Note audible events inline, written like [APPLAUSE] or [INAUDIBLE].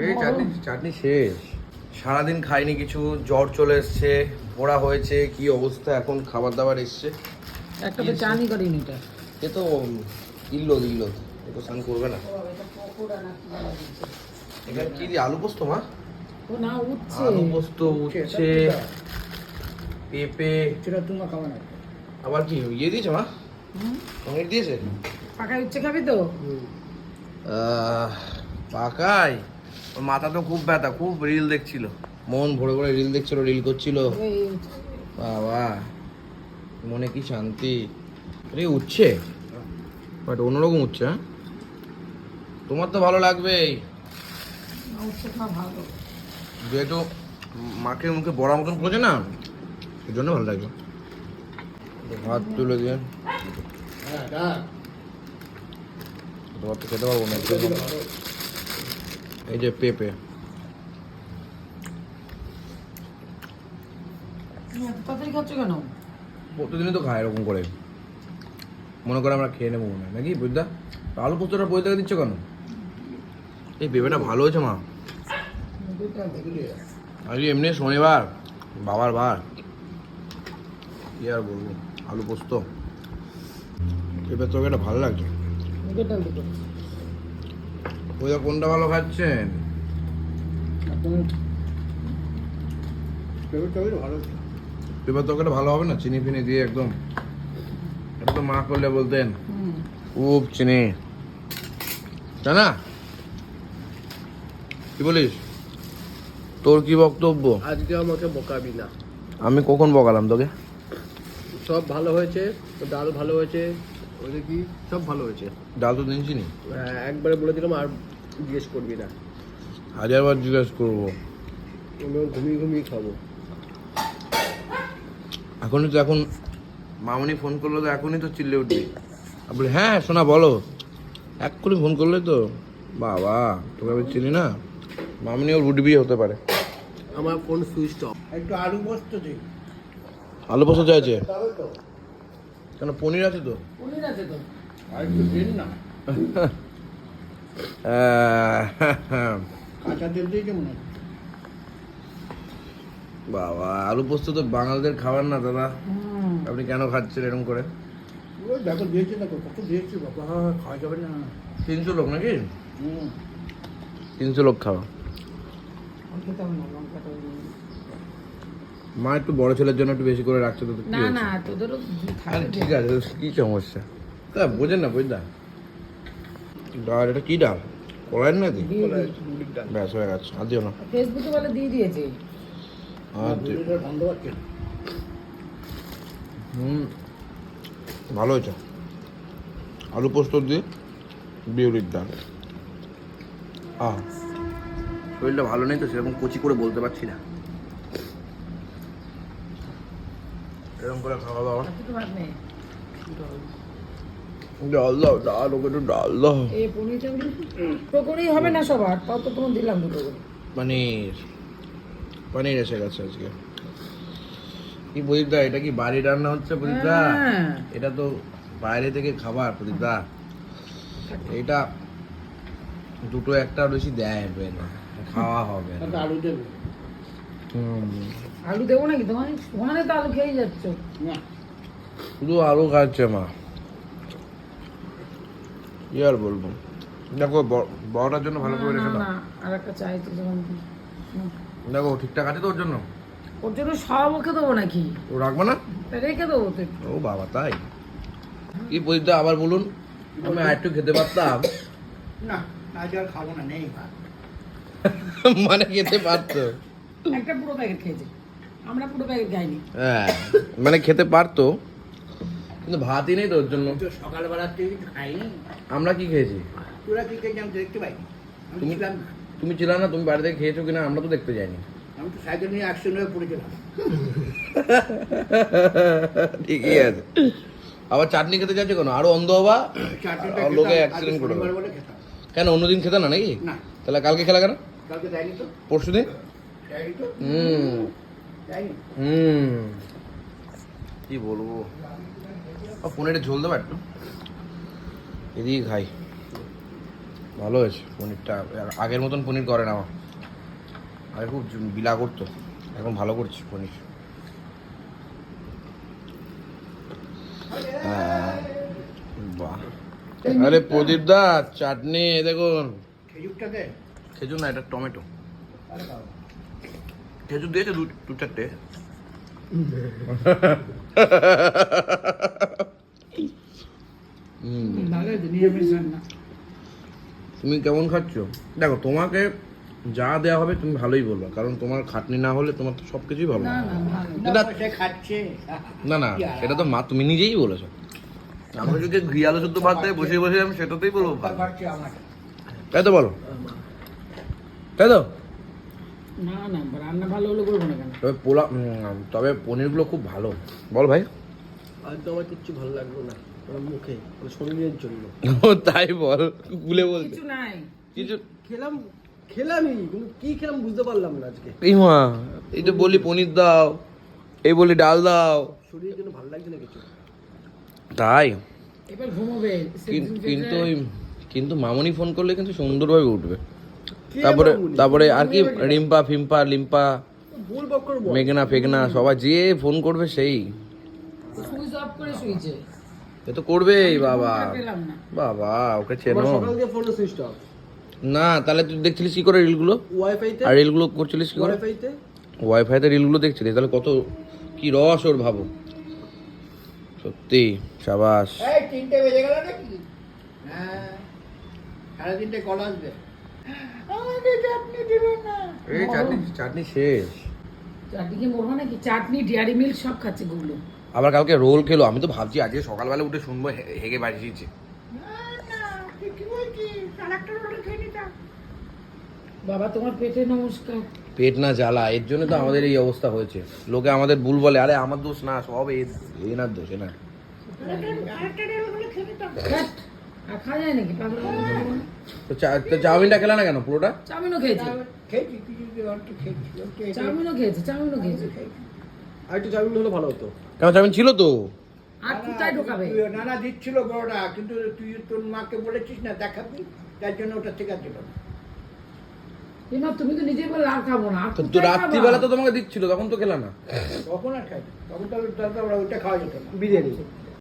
এই চাটনি চাটনি শেষ। সারাদিন খাইনি কিছু জ্বর চলে এসছে পোড়া হয়েছে কি অবস্থা এখন খাবার দাবার এসছে। একটা তো চানি করিনি এটা। এ তো ইল্লো ইল্লো। এ তো স্নান করবে না। এখানে কি আলু পোস্ত মা? ও না উঠছে আলু পোস্ত উচ্ছে পেঁপে। সেটা তোমার খাওয়া না। আবার কি ইয়ে দিয়েছে মা? পনির দিয়েছে? পাকা উচ্ছে খাবি তো? পাকাই ওর মাথা তো খুব ব্যথা খুব রিল দেখছিল। মন ভরে ভরে রিল দেখছিল রিল করছিল। বাবা মনে কি শান্তি। আরে উঠছে? বাট অন্যরকম উঠছে হ্যাঁ? তোমার তো ভালো লাগবেই। যেহেতু মাকে মুখে বড়া মতন করেছে না সেই জন্য ভালো লাগবে ভাত তুলে দিয়ে। ভাত তো খেতে পারব না। এই যে পেঁপে। তাড়াতাড়ি খাচ্ছ কেন? প্রতিদিনই তো খায় এরকম করে। মনে করে আমরা খেয়ে নেব না নাকি বুঝদা আলু পোস্তটা বই থেকে দিচ্ছ কেন? এই পেঁপেটা ভালো হয়েছে মা। আজকে এমনি শনিবার বাবার বার। কি আর বলব? আলু পোস্ত। পেঁপের তরকারিটা ভালো লাগছে। ওইটা কোনটা ভালো খাচ্ছেন? পেঁপের তরকারিটা ভালো হবে না? চিনি ফিনি দিয়ে একদম এটা তো মা করলে বলতেন খুব চিনি। তাই না? কি বলিস? তোর কি বক্তব্য? আজকে আমাকে বকাবি না। আমি কখন বকালাম তোকে? সব ভালো হয়েছে ডাল ভালো হয়েছে ওদের কি? সব ভালো হয়েছে। ডাল তো দিনছি নি হ্যাঁ, একবারে বলে দিলাম আর জিজ্ঞেস করবি না। হাজারবার জিজ্ঞেস করব। আমি ঘুমিয়ে ঘুমিয়ে খাব। এখনই তো এখন মামনি ফোন করল তো এখনই তো চিল্লে উঠবি। বলি হ্যাঁ শোনা বলো। এক্ষুনি ফোন করলে তো বাবা তোকে আমি চিনি না। মামনি ওর উঠবি হতে পারে। আমার ফোন সুইচ অফ একটু আলু পোস্ত দিই আলু পোস্ত চাইছে? কেন পনির আছে তো? পনির আছে তো। আর একটু দিন না। [LAUGHS] [LAUGHS] বাবা আলু পোস্ত তো বাঙালিদের খাবার না দাদা। আপনি কেন খাচ্ছেন এরকম করে? ওই দেখো দিয়েছে দেখো কত দিয়েছে বাবা খাওয়া যাবে না। তিনশো লোক নাকি? তিনশো লোক খাওয়া মা একটু বড় ছেলের জন্য একটু বেশি করে রাখছে তো না না তোদেরও ঠিক আছে কি সমস্যা? তা বোঝেন না বুঝলা ডাল এটা কি ডাল কড়াইয়ের নাকি? ব্যাস হয়ে গেছে। আর দিও না। ফেসবুকে বলে দিয়ে দিয়েছে। আর হুম। ভালো হয়েছে। আলু পোস্ত দিয়ে বিউলির ডাল। আহ শরীরটা ভালো নেই তো সেরকম কচি করে বলতে পারছি না। এরকম করে খাওয়া দাওয়া। কিছু ভাত নেই। ডাল দাও ডাল ওকে একটু ডাল দাও এই পনিরটা দুটো হবে না সবার তাও তো তোমার দিলাম দুটো পনির পনির এসে গেছে আজকে। কি প্রদীপদা এটা কি বাড়ি রান্না হচ্ছে প্রদীপদা? হ্যাঁ। এটা তো বাইরে থেকে খাবার প্রদীপদা। এটা দুটো একটা বেশি দেয় না খাওয়া হবে। আলু দেবে। আলু দেবো নাকি? তোমার ওখানে তো আলু খেয়ে যাচ্ছ। শুধু আলু খাচ্ছে মা। কি আর বলব? দেখো বড়টার জন্য ভালো করে না রেখে দাও। আর একটা চাইছি যখন দেখো ঠিকঠাক আছে তো ওর জন্য? ওর জন্য সব ওকে দেবো নাকি? ও রাখব না? রেখে দেবো তো ও বাবা তাই? কি প্রদীপদা আবার বলুন আমি আর একটু খেতে পারতাম? না আজ আর খাব না নেই [LAUGHS] মানে খেতে পারতো? একটা পুরো প্যাকেট খেয়েছে। আমরা পুরো প্যাকেট খাইনি। হ্যাঁ মানে খেতে পারতো? কিন্তু ভাতই নেই তো ওর জন্য। তো সকালবেলা থেকে খাইনি। আমরা কি খেয়েছি? তোরা কি খেয়েছি আমি দেখতে পাই তুমি-। তুমি ছিল না তুমি বাড়ি থেকে খেয়েছো কিনা আমরা তো দেখতে যাইনি। আমি তো সাইকেল নিয়ে অ্যাক্সিডেন্ট হয়ে পড়েছিলাম। ঠিকই আছে। আবার চাটনি খেতে যাচ্ছে কেন? আরও অন্ধ হবা? লোকে অ্যাক্সিডেন্ট করে কেন অন্যদিন খেতে না নাকি? তাহলে কালকে খেলা কেন? কালকে দেয়নি তো। পরশু দিন হুম। হুম। কি বলব? ও পনিরের ঝোল দেবো একটু এদিকে খাই। ভালো হয়েছে পনিরটা। আগের মতন পনির করে না আমার আগে খুব বিলা করতো। এখন ভালো করছে পনির। বাহ। আরে প্রদীপ দা চাটনি দেখুন। খেজুর না এটা টমেটো। খেজুর দিয়েছে দু চারটে [LAUGHS] হুম ভালো হয়েছে নিরামিষ রান্না তুমি কেমন খাচ্ছ? দেখো তোমাকে যা দেওয়া হবে তুমি ভালোই বলবে কারণ তোমার খাটনি না হলে তোমার তো সব কিছুই ভালো। না না ভালো। এটা সে খাচ্ছে। না না সেটা তো মা তুমি নিজেই বলেছ। আমি যদি আলু শুদ্ধ ভাত দেয় বসে বসে আমি সেটাতেই বলব। তাই তো বলো। তাই তো? না না রান্না ভালো হলে করব না কেন? তবে পোলা উম, তবে পনিরগুলো খুব ভালো। বল ভাই। আর তো আমার কিচ্ছু ভালো লাগল না। মুখে শরীরের জন্য। তাই বল ভুলে বলতে। কিছু নাই। কিছু খেলাম খেলামই কিন্তু কি খেলাম বুঝতে পারলাম না আজকে। এই মা এই তো বলি পনির দাও এই বলি ডাল দাও। শরীরের জন্য ভালো লাগছে না কিছু। তাই? এবার ঘুমোবে কিন্তু কিন্তু মামনি ফোন করলে কিন্তু সুন্দরভাবে উঠবে। তারপরে তারপরে আর কি রিম্পা ফিম্পা লিম্পা বল মেঘনা ফেগনা সবাই যে ফোন করবে সেই। সুইচ অফ করে শুয়েছে এ তো করবেই বাবা। না। বাবা ওকে চেনো। সকাল দিয়ে ফোন সুইচ অফ না তাহলে তুই দেখছিলিস কি করে রিলগুলো? ওয়াইফাইতে আর রিলগুলো করছিলিস কি করে? ওয়াইফাইতে ওয়াইফাইতে রিলগুলো দেখছিলিস? তাহলে কত কি রস ওর ভাবো। সত্যি সাবাস। এই তিনটে বেজে গেল নাকি? হ্যাঁ সাড়ে তিনটে কল আসবে। এই চাটনি চাটনি শেষ। চাটনি কি মরবো নাকি? চাটনি ডেয়ারি মিল্ক সব খাচ্ছে গুলো আবার কালকে রোল খেলো আমি তো ভাবছি আজকে সকালবেলা উঠে শুনব হেগে বাজিয়েছে। বাবা তোমার পেটে নমস্কার। পেট না জ্বালা এর জন্য তো আমাদের এই অবস্থা হয়েছে। লোকে আমাদের ভুল বলে আরে আমার দোষ না সব এ এনার দোষ পাগল তো চা- তো চাউমিনটা খেলা না কেন পুরোটা? চাউমিনও খেয়েছি? খেয়েছি। চাউমিনও খেয়েছে চাউমিনও খেয়েছে। আর একটু চাউমিন হলে ভালো হতো। কেন চাউমিন ছিল তো? আর কোথায় ঢোকাবে? তুই নানা দিচ্ছিল বড়টা কিন্তু তুই তোর মাকে বলেছিস না দেখাবি তার জন্য ওটা ঠিক আছে তুমি তো নিজেই বলে আর খাব না তো? রাত্রিবেলা তো তোমাকে দিচ্ছিল তখন তো খেলা না। তখন আর খাই তখন তো ওটা খাওয়া যেত না। বিরিয়ানি।